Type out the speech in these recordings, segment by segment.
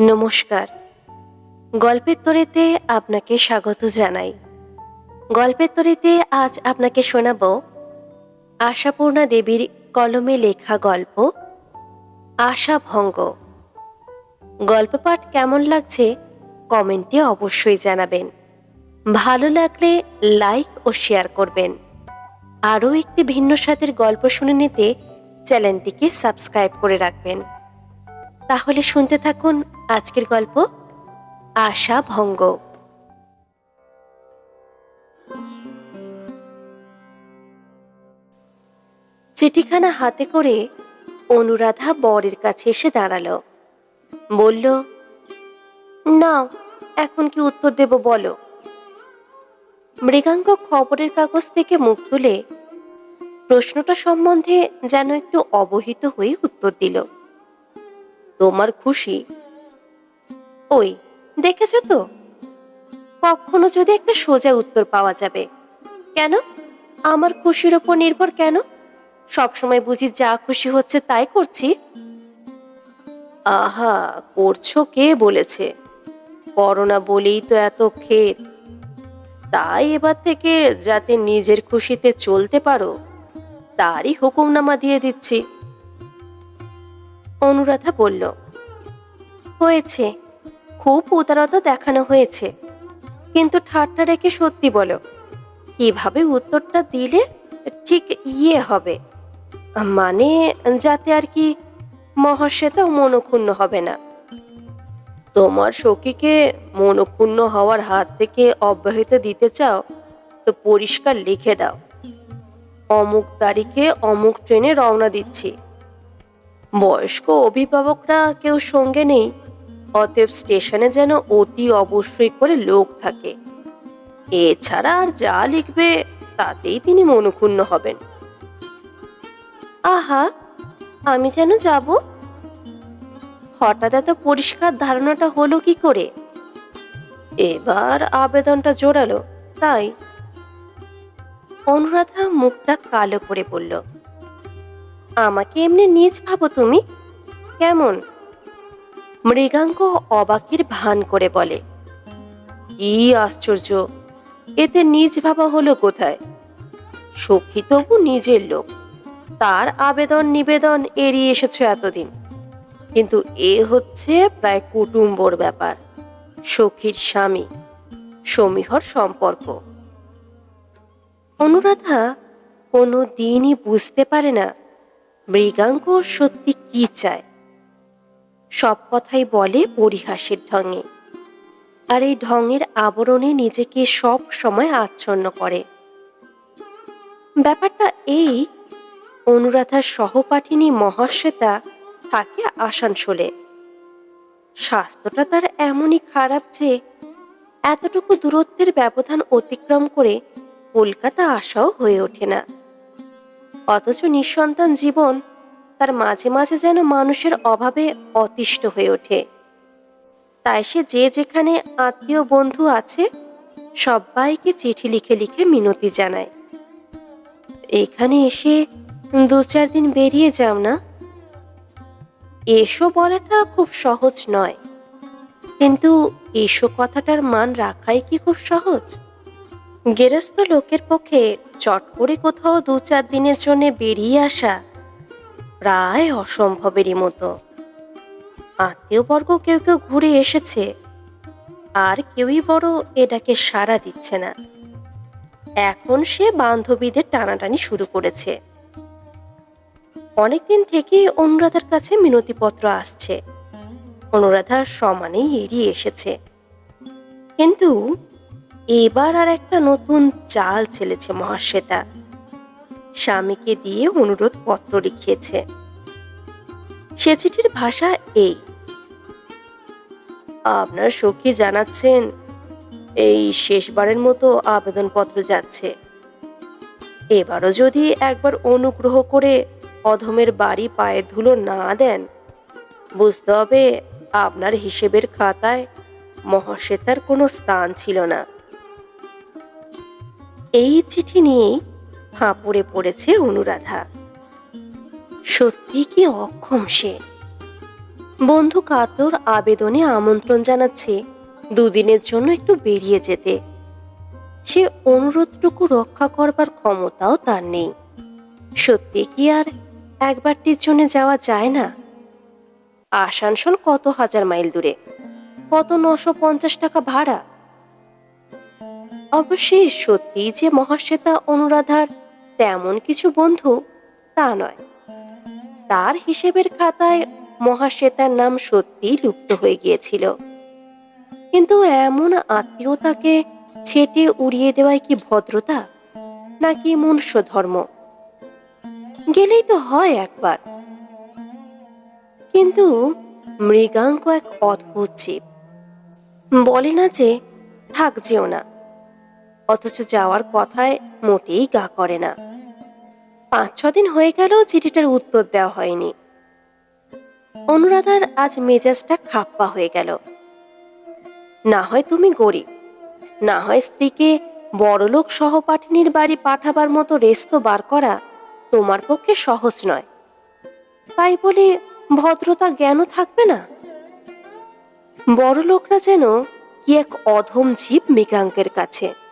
নমস্কার। গল্পের তরিতে আপনাকে স্বাগত জানাই। গল্পের তরিতে আজ আপনাকে শোনাব আশাপূর্ণা দেবীর কলমে লেখা গল্প, আশাভঙ্গ। গল্প পাঠ কেমন লাগছে কমেন্টে অবশ্যই জানাবেন। ভালো লাগলে লাইক ও শেয়ার করবেন। আরও একটি ভিন্ন স্বাদের গল্প শুনে নিতে চ্যানেলটিকে সাবস্ক্রাইব করে রাখবেন। তাহলে শুনতে থাকুন আজকের গল্প আশা ভঙ্গ চিঠিখানা হাতে করে অনুরাধা বরের কাছে এসে দাঁড়াল। বলল নাও এখন কি উত্তর দেব বলো? মৃগাঙ্ক খবরের কাগজ থেকে মুখ তুলে প্রশ্নটা সম্বন্ধে যেন একটু অবহিত হয়ে উত্তর দিল। তোমার খুশি। ওই, দেখেছ তো? কখনো যদি একটা সোজা উত্তর পাওয়া যাবে। কেন? আমার খুশির ওপর নির্ভর কেন? সবসময় বুঝি যা খুশি হচ্ছে তাই করছি। আহা, করছ কে বলেছে? করোনা বলেই তো এত ক্ষেত। তাই এবার থেকে যাতে নিজের খুশিতে চলতে পারো, তারই হুকুমনামা দিয়ে দিচ্ছি। অনুরাধা বলল, হয়েছে। খুব উদারতা দেখানো হয়েছে। কিন্তু ঠাট্টা রেখে সত্যি বলো, কীভাবে উত্তরটা দিলে ঠিক ইয়ে হবে? মানে যাতে আর কি মহাশ্বেতাও মনক্ষুণ্ণ হবে না। তোমার সখীকে মনক্ষুণ্ণ হওয়ার হাত থেকে অব্যাহত দিতে চাও, তো পরিষ্কার লিখে দাও। অমুক তারিখে অমুক ট্রেনে রওনা দিচ্ছি। বয়স্ক অভিভাবকরা কেউ সঙ্গে নেই, অতএব স্টেশনে যেন অতি অবশ্যই করে লোক থাকে। এছাড়া আর যা লিখবে, তাতেই তিনি মনক্ষুণ্ণ হবেন। আহা, আমি যেন যাব? হঠাৎ এত পরিষ্কার ধারণাটা হলো কি করে? এবার আবেদনটা জোরালো, তাই। অনুরাধা মুখটা কালো করে বলল আমাকে এমনি নিজ ভাবো তুমি? কেমন? মৃগাঙ্ক অবাকের ভান করে বলে, কি আশ্চর্য! এতে নিজ ভাবা হলো কোথায়? সখী তবু নিজের লোক। তার আবেদন নিবেদন এড়িয়ে এসেছ এতদিন। কিন্তু এ হচ্ছে প্রায় কুটুম্বর ব্যাপার। সখীর স্বামী, সমীহর সম্পর্ক। অনুরাধা কোনো দিনই বুঝতে পারে না মৃগাঙ্ক সত্যি কি চায়? সব কথাই বলে পরিহাসের ঢঙে। আর এই ঢঙের আবরণে নিজেকে সব সময় আচ্ছন্ন করে। ব্যাপারটা এই, অনুরাধার সহপাঠিনী মহাশ্বেতা থাকে আসানসোলে। স্বাস্থ্যটা তার এমনই খারাপ যে, এতটুকু দূরত্বের ব্যবধান অতিক্রম করে কলকাতা আসাও হয়ে ওঠে না। অথচ নিঃসন্তান জীবন তার মাঝে মাঝে যেন মানুষের অভাবে অতিষ্ঠ হয়ে ওঠে। তাই সে যে যেখানে আত্মীয় বন্ধু আছে, সবাইকে চিঠি লিখে লিখে মিনতি জানায়। এখানে এসে দু চার দিন বেরিয়ে যাও না। এসো বলাটা খুব সহজ নয়। কিন্তু এসো কথাটার মান রাখাই কি খুব সহজ? গেরস্থ লোকের পক্ষে চট করে কোথাও দু চার দিনের জন্য বেরিয়ে আসা প্রায় অসম্ভবেরই মতো। আত্মীয়বর্গ কেউ কেউ ঘুরে এসেছে। আর কেউই বড় এটাকে সাড়া দিচ্ছে না। এখন সে বান্ধবীদের টানাটানি শুরু করেছে। অনেকদিন থেকেই অনুরাধার কাছে মিনতিপত্র আসছে। অনুরাধা সমানেই এড়িয়ে এসেছে। কিন্তু এবার আর একটা নতুন চাল ছেলেছে মহাশ্বেতা। স্বামীকে দিয়ে অনুরোধ পত্র লিখিয়েছে। সে চিঠির ভাষা এই। আপনার সখী জানাচ্ছেন, এই শেষবারের মতো আবেদনপত্র যাচ্ছে। এবারও যদি একবার অনুগ্রহ করে অধমের বাড়ি পায়ে ধুলো না দেন, বুঝতে হবে আপনার হিসেবের খাতায় মহাশ্বেতার কোনো স্থান ছিল না। এই চিঠি নিয়েই ফাঁপড়ে পড়েছে অনুরাধা। সত্যি কি অক্ষম সে। বন্ধু কাতর আবেদনে আমন্ত্রণ জানাচ্ছে দুদিনের জন্য একটু বেরিয়ে যেতে। সে অনুরোধটুকু রক্ষা করবার ক্ষমতাও তার নেই। সত্যি কি আর একবারটির জন্য যাওয়া যায় না? আসানসোল কত হাজার মাইল দূরে? কত নশো পঞ্চাশ টাকা ভাড়া? অবশ্যই সত্যি যে মহাশ্বেতা অনুরাধার তেমন কিছু বন্ধু তা নয়। তার হিসেবের খাতায় মহাশ্বেতার নাম সত্যি লুপ্ত হয়ে গিয়েছিল। কিন্তু এমন আত্মীয়তাকে ছেটে উড়িয়ে দেওয়াই কি ভদ্রতা, নাকি মনুষ্য ধর্ম গেলেই তো হয় একবার। কিন্তু মৃগাঙ্ক এক অদ্ভুত জীব। বলে না যে থাক যেও না। অথচ যাওয়ার কথায় মোটেই গা করে না। পাঁচ, ছ দিন হয়ে গেলেও চিঠিটার উত্তর দেওয়া হয়নি। অনুরাধার আজ মেজাজটা খাপ্পা হয়ে গেল। না হয় তুমি গরিব, না হয় স্ত্রীকে বড়লোক সহপাঠিনীর বাড়ি পাঠাবার মতো রেস্ত বার করা তোমার পক্ষে সহজ নয়। তাই বলে ভদ্রতা জ্ঞানও থাকবে না? বড় লোকরা যেন কি এক অধম জীব মৃগাঙ্কের কাছে।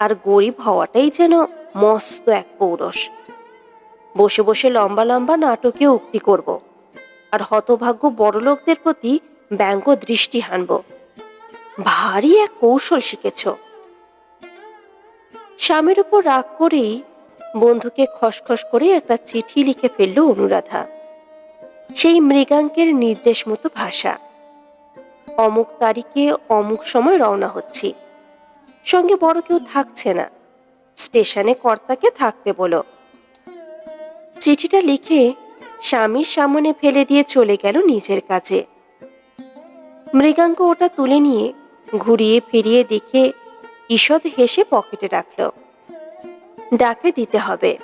আর গরিব হওয়াটাই যেন মস্ত এক পৌরস। বসে বসে লম্বা লম্বা নাটকীয় উক্তি করব আর হতভাগ্য বড়লোকদের প্রতি ব্যঙ্গ দৃষ্টি হানব। ভারী এক কৌশল শিখেছ। স্বামীর উপর রাগ করেই বন্ধুকে খসখস করে একটা চিঠি লিখে ফেলল অনুরাধা। সেই মৃগাঙ্কের নির্দেশ মতো ভাষা। অমুক তারিখে অমুক সময় রওনা হচ্ছি। সঙ্গে বড় কেউ থাকছে না। স্টেশনে কর্তাকে থাকতে বলো। চিঠিটা লিখে স্বামীর সামনে ফেলে দিয়ে চলে গেল নিজের কাছে। মৃগাঙ্ক ওটা তুলে নিয়ে ঘুরিয়ে ফিরিয়ে দেখে ঈষৎ হেসে পকেটে রাখল। ডাকে দিতে হবে।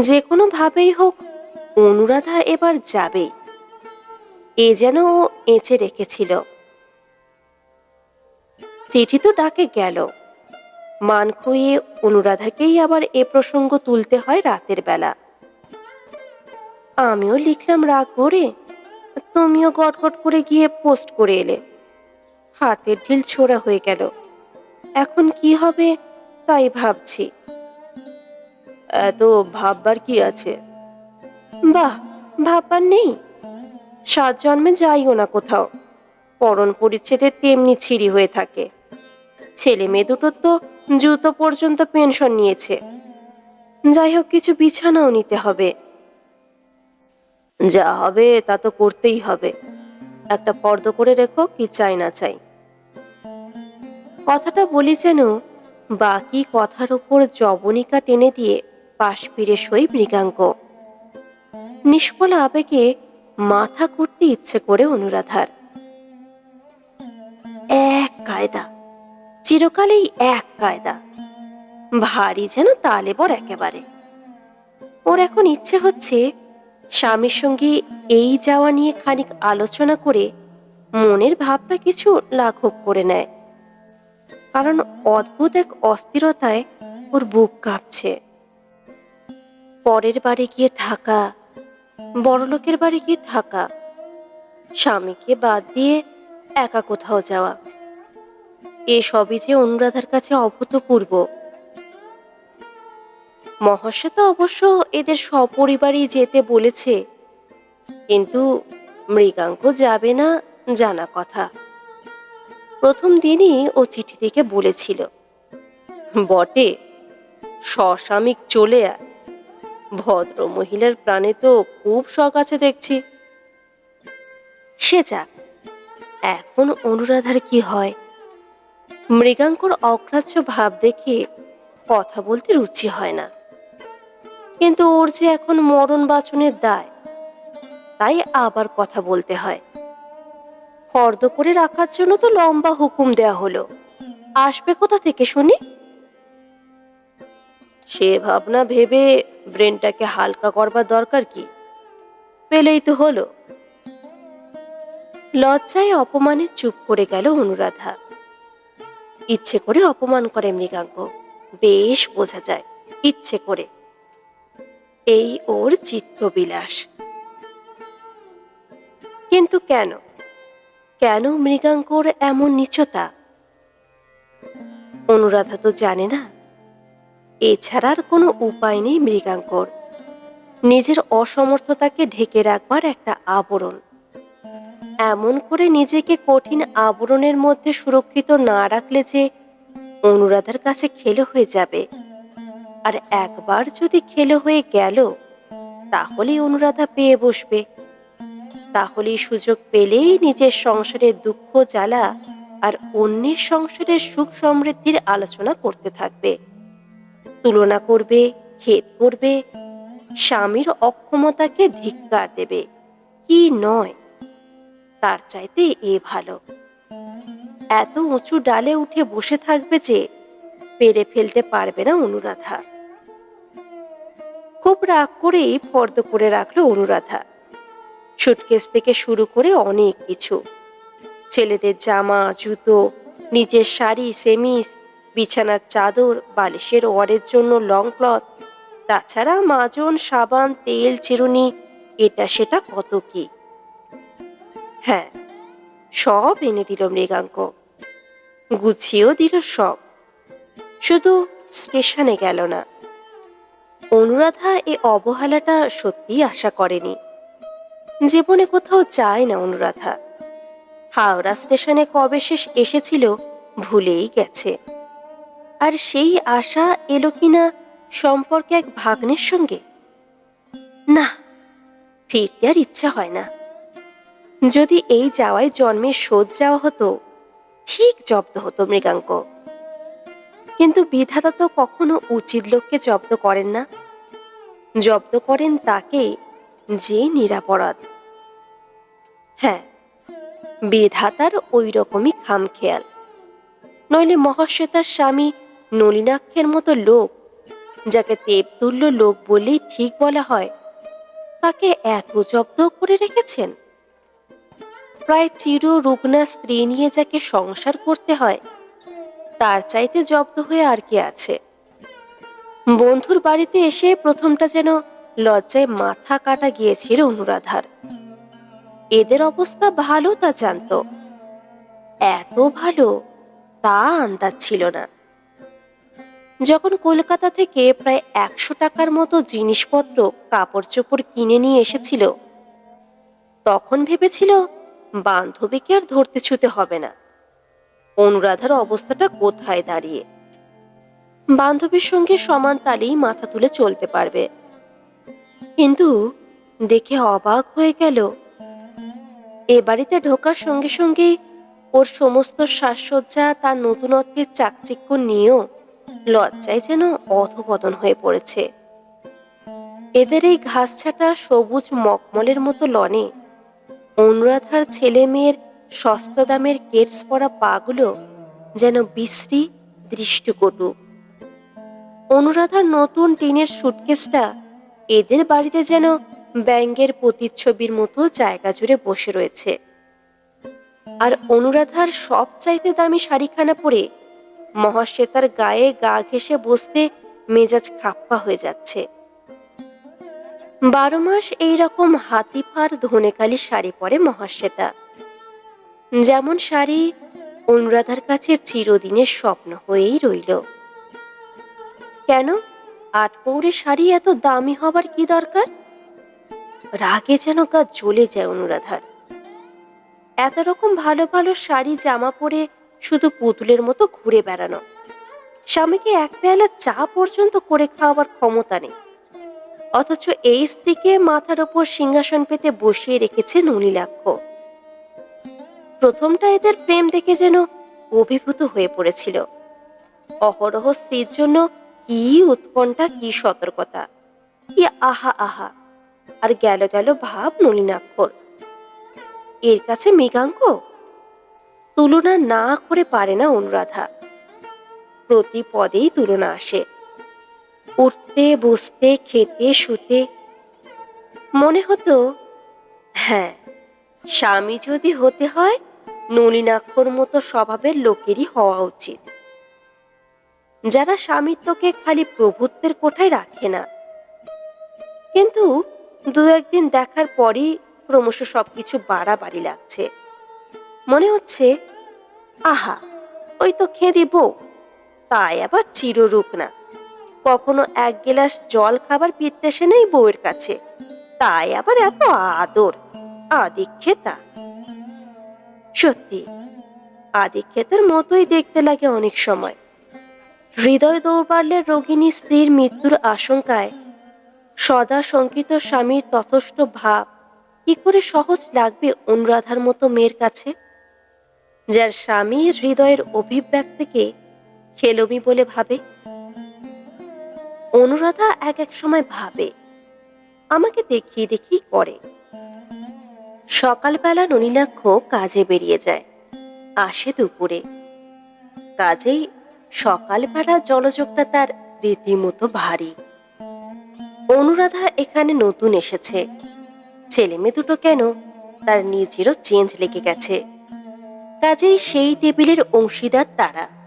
যে কোনো ভাবেই হোক, অনুরাধা এবার যাবেই। এ যেন ও এঁচে রেখেছিল। চিঠি তো ডাকে গেল। মান খুইয়ে অনুরাধাকেই আবার এ প্রসঙ্গ তুলতে হয় রাতের বেলা। আমিও লিখলাম, রাগ করে? তুমিও গটগট করে গিয়ে পোস্ট করে এলে। হাতের ঢিল ছোড়া হয়ে গেল। এখন কি হবে? তাই ভাবছি। এত ভাববার কি আছে? বাহ, ভাববার নেই। সাত জন্মে যাইও না কোথাও। পরন পরিচ্ছেদে তেমনি ছিঁড়ি হয়ে থাকে। ছেলে মেয়ে দুটোর তো জুতো পর্যন্ত পেনশন নিয়েছে। যাই হোক, কিছু বিছানাও নিতে হবে। যা হবে তা তো করতেই হবে। একটা ফর্দ করে রেখো, কি চাই না চাই। কথাটা বলি যেন বাকি কথার উপর জবনিকা টেনে দিয়ে পাশ ফিরে সই মৃগাঙ্ক। নিষ্ফল আবেগে মাথা করতে ইচ্ছে করে অনুরাধার। এক কায়দা চিরকালেই এক কায়দা। ভারী যেন তালেবর একেবারে। ওর এখন ইচ্ছে হচ্ছে স্বামীর সঙ্গে এই যাওয়া নিয়ে খানিক আলোচনা করে মনের ভাবটা কিছু লাঘব করে নেয়। কারণ অদ্ভুত এক অস্থিরতায় ওর বুক কাঁপছে। পরের বাড়ি গিয়ে থাকা, বড়লোকের বাড়ি গিয়ে থাকা, স্বামীকে বাদ দিয়ে একা কোথাও যাওয়া। এসবই যে অনুরাধার কাছে অভূতপূর্ব। মহাশ্বেতা অবশ্য এদের সপরিবারই যেতে বলেছে। কিন্তু মৃগাঙ্ক যাবে না জানা কথা। প্রথম দিনই ও চিঠি থেকে বলেছিল, বটে সস্বামিক চলে আয়। ভদ্র মহিলার প্রাণে তো খুব শখ আছে দেখছি। সে যাক, এখন অনুরাধার কি হয়? মৃগাঙ্কর অগ্রাহ্য ভাব দেখে কথা বলতে রুচি হয় না। কিন্তু ওর যে এখন মরণ বাচনের দায়, তাই আবার কথা বলতে হয়। ফর্দ করে রাখার জন্য তো লম্বা হুকুম দেয়া হলো। আসবে কোথা থেকে শুনি? সে ভাবনা ভেবে ব্রেনটাকে হালকা করবার দরকার কি? পেলেই তো হলো। লজ্জায় অপমানে চুপ করে গেল অনুরাধা। ইচ্ছে করে অপমান করে মৃগাঙ্ক। বেশ বোঝা যায়, ইচ্ছে করে। এই ওর চিত্তবিলাস। কিন্তু কেন? কেন মৃগাঙ্কর এমন নিচতা? অনুরাধা তো জানে না। এছাড়া আর কোনো উপায় নেই মৃগাঙ্কর। নিজের অসমর্থতাকে ঢেকে রাখবার একটা আবরণ। এমন করে নিজেকে কঠিন আবরণের মধ্যে সুরক্ষিত না রাখলে যে অনুরাধার কাছে খেলো হয়ে যাবে। আর একবার যদি খেলো হয়ে গেল, তাহলেই অনুরাধা পেয়ে বসবে। তাহলেই সুযোগ পেলেই নিজের সংসারের দুঃখ, জ্বালা আর অন্যের সংসারের সুখ সমৃদ্ধির আলোচনা করতে থাকবে। তুলনা করবে, খেদ করবে, স্বামীর অক্ষমতাকে ধিক্কার দেবে। কি নয়। তার চাইতে এ ভালো। এত উঁচু ডালে উঠে বসে থাকবে যে পেরে ফেলতে পারবে না অনুরাধা। খুব রাগ করেই ফর্দ করে রাখল অনুরাধা। সুটকেস থেকে শুরু করে অনেক কিছু। ছেলেদের জামা, জুতো, নিজের শাড়ি সেমিস বিছানার চাদর, বালিশের ওয়ারের জন্য লং ক্লথ, তাছাড়া মাজন, সাবান, তেল, চিরুনি এটা সেটা কত কি? হ্যাঁ সব এনে দিল মৃগাঙ্ক। গুছিয়েও দিল সব। শুধু স্টেশনে গেল না। অনুরাধা এ অবহেলাটা সত্যিই আশা করেনি। জীবনে কোথাও যায় না অনুরাধা। হাওড়া স্টেশনে কবে শেষ এসেছিল ভুলেই গেছে। আর সেই আশা এলো কিনা সম্পর্কে এক ভাগ্নের সঙ্গে? না, ফিরতে আর ইচ্ছা হয় না। যদি এই যাওয়ায় জন্মের শোধ যাওয়া হতো, ঠিক জব্দ হতো মৃগাঙ্ক। কিন্তু বিধাতা তো কখনো উচিত লোককে জব্দ করেন না। জব্দ করেন তাকে যে নিরাপরাধ। হ্যাঁ বিধাতার ওই রকমই খামখেয়াল। নইলে মহাশ্বেতার স্বামী নলিনাক্ষের মতো লোক, যাকে দেবতুল্য লোক বলেই ঠিক বলা হয়, তাকে এত জব্দ করে রেখেছেন? প্রায় চির রুগ্না স্ত্রী নিয়ে যাকে সংসার করতে হয়, তার চাইতে জব্দ হয়ে আর কি আছে? বন্ধুর বাড়িতে এসে প্রথমটা যেন লজ্জায় মাথা কাটা গিয়েছিল অনুরাধার। এদের অবস্থা ভালো তা জানতো। এত ভালো, তা আন্দাজ ছিল না। যখন কলকাতা থেকে প্রায় একশো টাকার মতো জিনিসপত্র কাপড় চোপড় কিনে নিয়ে এসেছিল, তখন ভেবেছিল বান্ধবীকে আর ধরতে ছুতে হবে না। অনুরাধার অবস্থাটা কোথায় দাঁড়িয়ে? বান্ধবীর সঙ্গে সমান তালেই মাথা তুলে চলতে পারবে। কিন্তু দেখে অবাক হয়ে গেল। এ বাড়িতে ঢোকার সঙ্গে সঙ্গে ওর সমস্ত সাজসজ্জা, তার নতুনত্বের চাকচিক্য নিয়েও লজ্জায় যেন অধপতন হয়ে পড়েছে। এদের এই ঘাস ছাটা সবুজ মকমলের মতো লনে অনুরাধার ছেলে মেয়ের সস্তা দামের কেটস পরা পাগুলো যেন বিশ্রী দৃষ্টিকটু। অনুরাধার নতুন টিনের সুটকেসটা এদের বাড়িতে যেন ব্যাঙ্গের প্রতিচ্ছবির মতো জায়গা জুড়ে বসে রয়েছে। আর অনুরাধার সব চাইতে দামি শাড়িখানা পরে মহাশ্বেতার গায়ে গা ঘেসে বসতে মেজাজ খাপ্পা হয়ে যাচ্ছে। বারো মাস এইরকম হাতিপার ধনেকালি শাড়ি পরে মহাশ্বেতা। যেমন শাড়ি অনুরাধার কাছে চিরদিনের স্বপ্ন হয়েই রইল। কেন? আট পৌরে শাড়ি এত দামি হবার কি দরকার? রাগে যেন গা জ্বলে যায় অনুরাধার। এত রকম ভালো ভালো শাড়ি, জামা পরে শুধু পুতুলের মতো ঘুরে বেড়ানো। স্বামীকে এক পেয়ালা চা পর্যন্ত করে খাওয়াবার ক্ষমতা নেই। অথচ এই স্ত্রীকে মাথার ওপর সিংহাসন পেতে বসিয়ে রেখেছে নলিলাক্ষ প্রথমটা এদের প্রেম দেখে যেন অভিভূত হয়ে পড়েছিল। অহরহ স্ত্রীর জন্য কি উৎকণ্ঠা, কি সতর্কতা, কি আহা আহা, আর গেল গেল ভাব নলিনাক্ষর। এর কাছে মৃগাঙ্ক? তুলনা না করে পারে না অনুরাধা। প্রতি পদেই তুলনা আসে। উঠতে, বসতে, খেতে, শুতে। মনে হতো হ্যাঁ স্বামী যদি হতে হয়, নলিনাক্ষর মতো স্বভাবের লোকেরই হওয়া উচিত। যারা স্বামিত্বকে খালি প্রভুত্বের কোঠায় রাখে না। কিন্তু দু একদিন দেখার পরই ক্রমশ সবকিছু বাড়াবাড়ি লাগছে। মনে হচ্ছে, আহা, ওই তো খেয়ে বউ তাই আবার চিররূপ না। কখনো এক গিলাস জল খাবার পিত্তেসে নেই বউয়ের কাছে। তাই আবার এত আদর, আদিক্ষেতা। সত্যি, আদিক্ষেতের মতোই দেখতে লাগে অনেক সময়। হৃদয় দৌর্বল্যের রোগিণী স্ত্রীর মৃত্যুর আশঙ্কায় সদা শঙ্কিত স্বামীর তথস্থ ভাব, কি করে সহজ লাগবে অনুরাধার মতো মেয়ের কাছে? যার স্বামীর হৃদয়ের অভিব্যক্তিকে খেলমি বলে ভাবে। অনুরাধা এক এক সময় ভাবে। আমাকে দেখিয়ে দেখিয়ে করে। সকালবেলা ননীলাক্ষ কাজে বেরিয়ে যায়। আসে দুপুরে। কাজেই সকালবেলা জলযোগটা তার রীতিমতো ভারী। অনুরাধা এখানে নতুন এসেছে। ছেলে মেয়ে দুটো কেন? তার নিজেরও চেঞ্জ লেগে গেছে। কাজেই সেই টেবিলের অংশীদার তারা।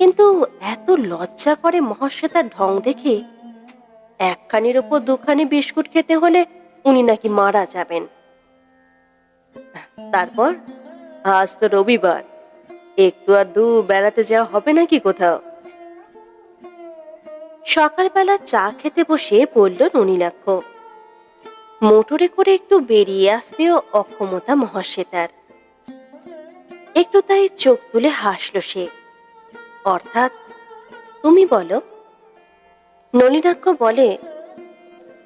কিন্তু এত লজ্জা করে মহাশ্বেতার ঢং দেখে একখানির ওপর দুখানি বিস্কুট খেতে হলে উনি নাকি মারা যাবেন। তারপর, আজ তো রবিবার, একটু আর দু বেড়াতে যাওয়া হবে নাকি কোথাও? সকালবেলা চা খেতে বসে বলল ননীলাক্ষ। মোটরে করে একটু বেরিয়ে আসতেও অক্ষমতা মহাশ্বেতার একটু তাই চোখ তুলে হাসল সে। অর্থাৎ তুমি বলো। নলিনাক্ষ বলে,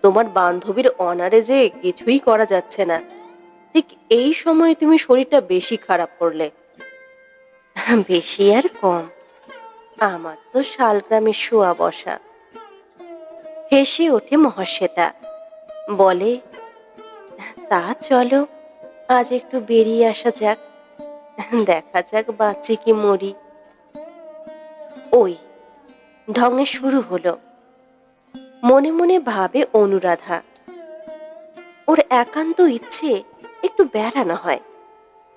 তোমার বান্ধবীর অনারে যে কিছুই করা যাচ্ছে না, ঠিক এই সময় তুমি শরীরটা বেশি খারাপ করলে। বেশি আর কম। আমার তো শালগ্রামে শোয়া বসা। হেসে ওঠে মহাশ্বেতা। বলে, তা চলো, আজ একটু বেরিয়ে আসা যাক। দেখা যাক বাচ্চে কি মরি। ওই। ঢঙে শুরু হলো। মনে মনে ভাবে অনুরাধা। ওর একান্ত ইচ্ছে একটু বেড়ানো হয়।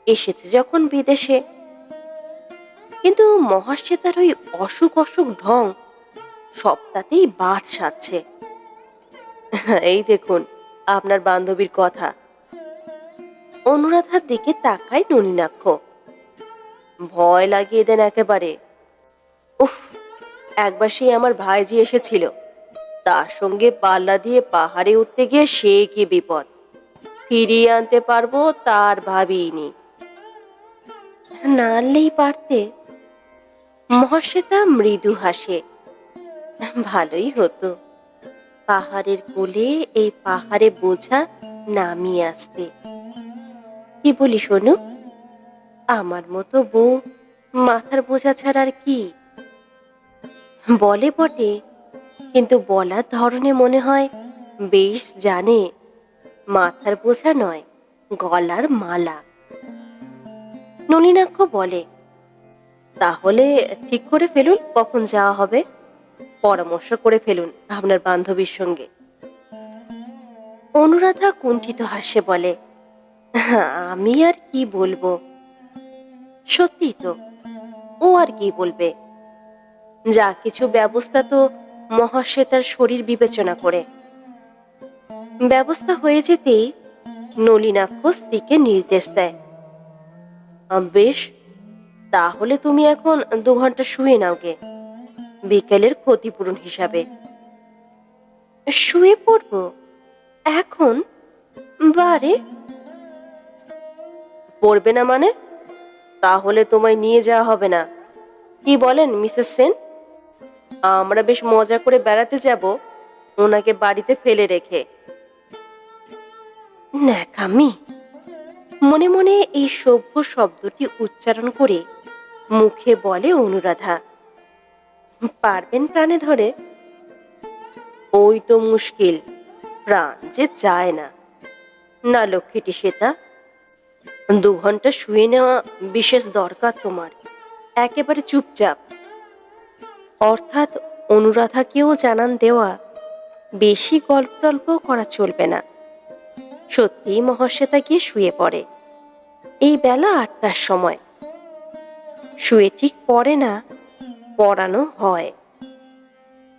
এসেছে যখন বিদেশে। কিন্তু মহাশ্বেতার ওই অসুখ অসুখ ঢং সবটাতেই বাদ সাজছে এই দেখুন, আপনার বান্ধবীর কথা। অনুরাধার দিকে তাকায় নলিনাক্ষ। ভয় লাগিয়ে দেন একেবারে। উফ, একবার সেই আমার ভাইজি এসেছিল। তার সঙ্গে পাল্লা দিয়ে পাহাড়ে উঠতে গিয়ে সে কি বিপদ? ফিরিয়ে আনতে পারব তার ভাবিনি না আনলেই পারতে। মহাশ্বেতা মৃদু হাসে। ভালোই হতো। পাহাড়ের কোলে এই পাহাড়ে বোঝা নামিয়ে আসতে। কি বলি শোনো আমার মতো বউ মাথার বোঝা ছাড়া আর কি? বলে বটে, কিন্তু বলার ধরনে মনে হয় বেশ জানে, মাথার বোঝা নয়, গলার মালা। নলিনাক্ষ বলে, তাহলে ঠিক করে ফেলুন, কখন যাওয়া হবে? পরামর্শ করে ফেলুন আপনার বান্ধবীর সঙ্গে। অনুরাধা কুণ্ঠিত হাসে বলে, আমি আর কি বলব? সত্যি তো, ও আর কি বলবে? যা কিছু ব্যবস্থা তো মহাশ্বেতার শরীর বিবেচনা করে। ব্যবস্থা হয়ে যেতেই নলিনাক্ষ স্ত্রীকে নির্দেশ দেয়। বেশ, তাহলে তুমি এখন দু ঘণ্টা শুয়ে নাও গে, বিকেলের ক্ষতিপূরণ হিসাবে। শুয়ে পড়ব? এখন? বারে? পড়বে না মানে? তাহলে তোমায় নিয়ে যাওয়া হবে না। কি বলেন মিসেস সেন? আমরা বেশ মজা করে বেড়াতে যাব। ওনাকে বাড়িতে ফেলে রেখে। ন্যাকামি মনে মনে এই সভ্য শব্দটি উচ্চারণ করে মুখে বলে অনুরাধা, পারবেন প্রাণে ধরে? ওই তো মুশকিল, প্রাণ যে যায় না। না লক্ষ্মীটি সেটা, দু ঘণ্টা শুয়ে নেওয়া বিশেষ দরকার তোমার। একেবারে চুপচাপ। অর্থাৎ অনুরাধাকেও জানান দেওয়া, বেশি গল্প টল্প করা চলবে না। সত্যিই মহাশ্বেতা গিয়ে শুয়ে পড়ে। এই বেলা আটটার সময়। শুয়ে ঠিক পড়ে না, পড়ানো হয়।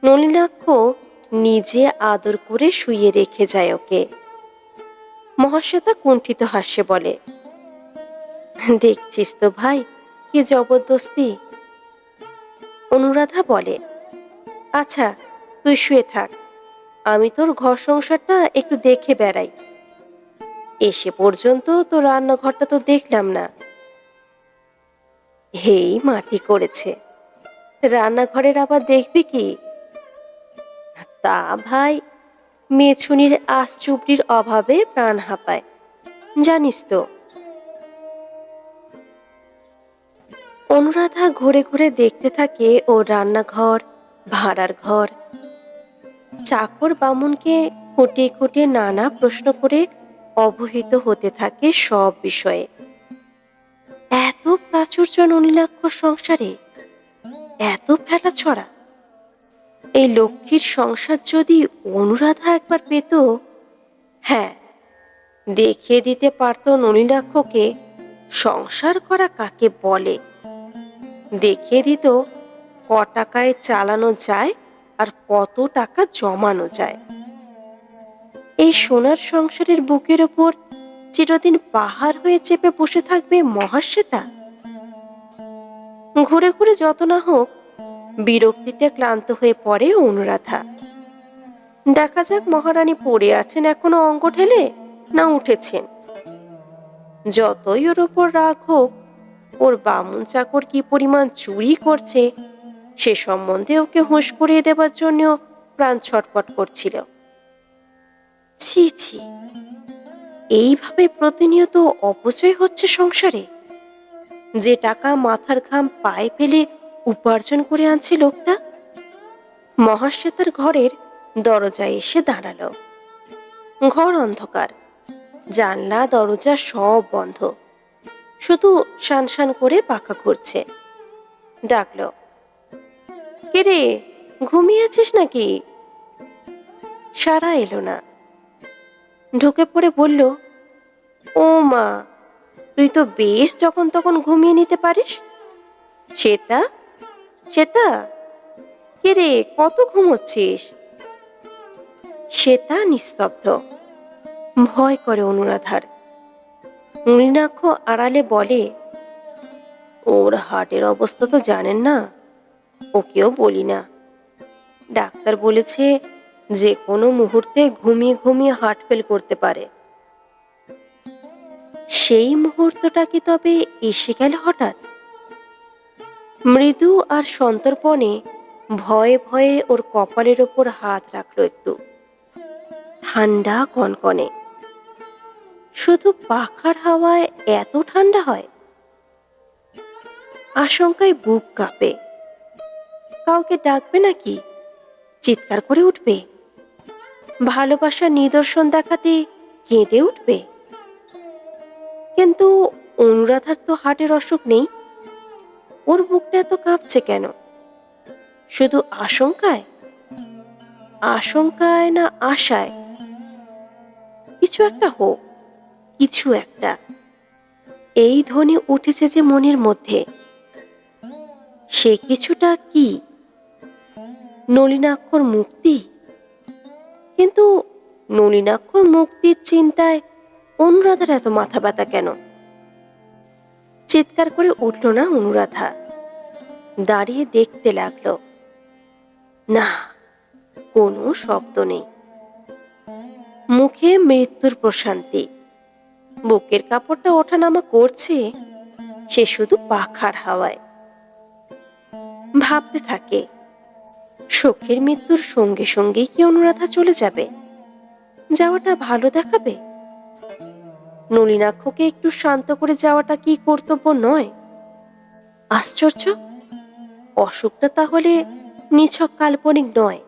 নলিনাক্ষ নিজে আদর করে শুয়ে রেখে যায় ওকে। মহাশ্বেতা কুণ্ঠিত হাস্যে বলে, দেখছিস তো ভাই, কি জবরদস্তি। অনুরাধা বলে আচ্ছা তুই শুয়ে থাক। আমি তোর ঘর সংসারটা একটু দেখে বেড়াই। এসে পর্যন্ত তোর রান্নাঘরটা তো দেখলাম না। হেই, মাটি করেছে। রান্নাঘরের আবার দেখবি কি? তা ভাই, মেছুনির আশ চুবড়ির অভাবে প্রাণ হাঁপায়। জানিস তো অনুরাধা ঘুরে ঘুরে দেখতে থাকে ও রান্নাঘর, ভাড়ার ঘর। চাকর বামুনকে খুঁটিয়ে খুঁটিয়ে নানা প্রশ্ন করে অবহিত হতে থাকে সব বিষয়ে। এত প্রাচুর্য ননীলাক্ষর সংসারে, এত ফেলা ছড়া। এই লক্ষ্মীর সংসার যদি অনুরাধা একবার পেত হ্যাঁ দেখিয়ে দিতে পারত ননীলাক্ষকে সংসার করা কাকে বলে? দেখিয়ে দিত ক টাকায় চালানো যায় আর কত টাকা জমানো যায়। এই সোনার সংসারের বুকের ওপর চিরদিন পাহাড় হয়ে চেপে বসে থাকবে মহাশ্বেতা। ঘুরে ঘুরে যত না হোক বিরক্তিতে ক্লান্ত হয়ে পড়ে অনুরাধা। দেখা যাক মহারানী পড়ে আছেন এখনও অঙ্গ ঠেলে না উঠেছেন। যতই ওর ওপর রাগ হোক ওর বামুন চাকর কি পরিমাণ চুরি করছে? সে সম্বন্ধে ওকে হুঁশ করিয়ে দেবার জন্য প্রাণ ছটপট করছিল। ছি ছি। এইভাবে প্রতিনিয়ত অপচয় হচ্ছে সংসারে। যে টাকা মাথার ঘাম পায়ে ফেলে উপার্জন করে আনছে লোকটা মহাশ্বেতার ঘরের দরজায় এসে দাঁড়াল। ঘর অন্ধকার। জানলা, দরজা সব বন্ধ। শুধু শান করে পাখা ঘুরছে। ডাকলো, কে রে, ঘুমিয়ে আছিস নাকি? সারা এলো না। ঢুকে পড়ে বলল, ও মা, তুই তো বেশ যখন তখন ঘুমিয়ে নিতে পারিস? শ্বেতা শ্বেতা কে রে, কত ঘুমোচ্ছিস? শ্বেতা নিস্তব্ধ। ভয় করে অনুরাধার। মৃণাক্ষ আড়ালে বলে, ওর হার্টের অবস্থা তো জানেন না, ওকেও বলি না। ডাক্তার বলেছে, যে কোনো মুহূর্তে ঘুমিয়ে ঘুমিয়ে হার্ট ফেল করতে পারে। সেই মুহূর্তটা কি তবে এসে গেল হঠাৎ? মৃদু আর সন্তর্পণে ভয়ে ভয়ে ওর কপালের ওপর হাত রাখল একটু। ঠান্ডা কনকনে। শুধু পাখার হাওয়ায় এত ঠান্ডা হয়? আশঙ্কায় বুক কাঁপে। কাউকে ডাকবে নাকি? চিৎকার করে উঠবে। ভালোবাসার নিদর্শন দেখাতে কেঁদে উঠবে। কিন্তু অনুরাধার তো হার্টের অসুখ নেই। ওর বুকটা এত কাঁপছে কেন? শুধু আশঙ্কায়? আশঙ্কায় না আশায়? কিছু একটা হোক। কিছু একটা। এই ধ্বনি উঠেছে যে মনের মধ্যে। সে কিছুটা কি? নলিনাক্ষর মুক্তি? কিন্তু নলিনাক্ষর মুক্তির চিন্তায় অনুরাধার এত মাথা ব্যথা কেন? চিৎকার করে উঠল না অনুরাধা। দাঁড়িয়ে দেখতে লাগল। না, কোনো শব্দ নেই। মুখে মৃত্যুর প্রশান্তি। বুকের কাপড়টা ওঠানামা করছে, সে শুধু পাখার হাওয়ায়। ভাবতে থাকে, সখীর মৃত্যুর সঙ্গে সঙ্গেই কি অনুরাধা চলে যাবে? যাওয়াটা ভালো দেখাবে? নলিনাক্ষকে একটু শান্ত করে যাওয়াটা কি কর্তব্য নয়? আশ্চর্য! অসুখটা তাহলে নিছক কাল্পনিক নয়।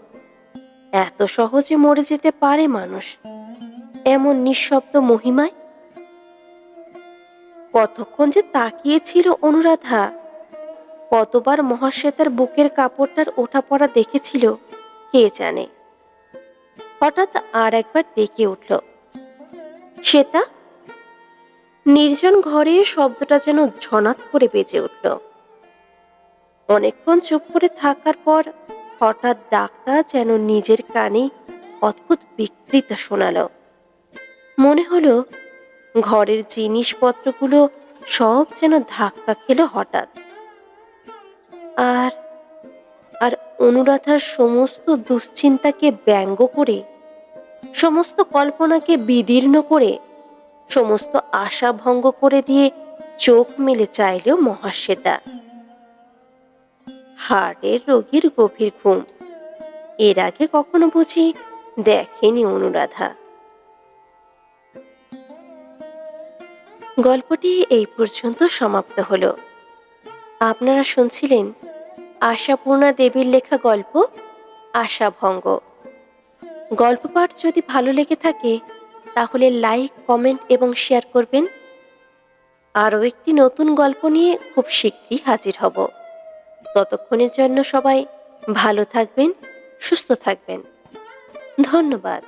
এত সহজে মরে যেতে পারে মানুষ। এমন নিঃশব্দ মহিমায় কতক্ষণ যে তাকিয়েছিল অনুরাধা। কতবার মহাশ্বেতার বুকের কাপড়টার ওঠা পড়া দেখেছিল, কে জানে। হঠাৎ আর একবার ডেকে উঠল। শ্বেতা? নির্জন ঘরে শব্দটা যেন ঝনাত করে বেজে উঠল। অনেকক্ষণ চুপ করে থাকার পর হঠাৎ ডাকটা যেন নিজের কানে অদ্ভুত বিকৃত শোনালো। মনে হলো ঘরের জিনিসপত্রগুলো সব যেন ধাক্কা খেলো হঠাৎ। আর আর অনুরাধার সমস্ত দুশ্চিন্তাকে ব্যঙ্গ করে, সমস্ত কল্পনাকে বিদীর্ণ করে, সমস্ত আশা ভঙ্গ করে দিয়ে চোখ মেলে চাইলেও মহাশ্বেতা। হার্টের রোগীর গভীর ঘুম। এর আগে কখনো বুঝি দেখেনি অনুরাধা। গল্পটি এই পর্যন্ত সমাপ্ত হল। আপনারা শুনছিলেন আশাপূর্ণা দেবীর লেখা গল্প, আশাভঙ্গ। গল্প পাঠ যদি ভালো লেগে থাকে, তাহলে লাইক, কমেন্ট এবং শেয়ার করবেন। আরও একটি নতুন গল্প নিয়ে খুব শীঘ্রই হাজির হব। ততক্ষণের জন্য সবাই ভালো থাকবেন, সুস্থ থাকবেন। ধন্যবাদ।